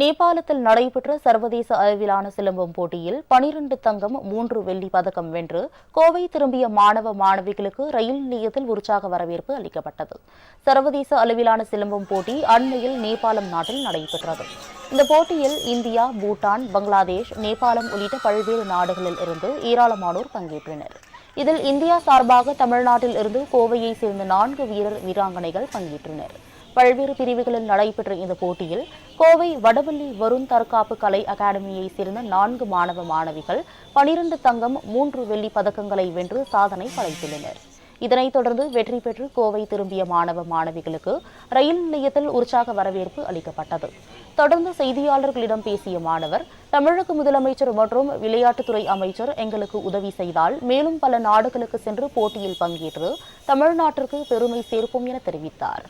நேபாளத்தில் நடைபெற்ற சர்வதேச அளவிலான சிலம்பம் போட்டியில் பனிரண்டு தங்கம் மூன்று வெள்ளி பதக்கம் வென்று கோவை திரும்பிய மாணவ மாணவிகளுக்கு ரயில் நிலையத்தில் உற்சாக வரவேற்பு அளிக்கப்பட்டது. சர்வதேச அளவிலான சிலம்பம் போட்டி அண்மையில் நேபாளம் நாட்டில் நடைபெற்றது. இந்த போட்டியில் இந்தியா பூட்டான் பங்களாதேஷ் நேபாளம் உள்ளிட்ட பல்வேறு நாடுகளில் இருந்து ஏராளமானோர் பங்கேற்றனர். இதில் இந்தியா சார்பாக தமிழ்நாட்டில் இருந்து கோவையை சேர்ந்த நான்கு வீரர் வீராங்கனைகள் பங்கேற்றனர். பல்வேறு பிரிவுகளில் நடைபெற்ற இந்த போட்டியில் கோவை வடவள்ளி வருண் தற்காப்பு கலை அகாடமியை சேர்ந்த நான்கு மாணவ மாணவிகள் பனிரண்டு தங்கம் மூன்று வெள்ளி பதக்கங்களை வென்று சாதனை படைத்துள்ளனர். இதனைத் தொடர்ந்து வெற்றி பெற்று கோவை திரும்பிய மாணவ மாணவிகளுக்கு ரயில் நிலையத்தில் உற்சாக வரவேற்பு அளிக்கப்பட்டது. தொடர்ந்து செய்தியாளர்களிடம் பேசிய மாணவர் தமிழக முதலமைச்சர் மற்றும் விளையாட்டுத்துறை அமைச்சர் எங்களுக்கு உதவி செய்தால் மேலும் பல நாடுகளுக்கு சென்று போட்டியில் பங்கேற்று தமிழ்நாட்டிற்கு பெருமை சேர்ப்போம் என தெரிவித்தார்.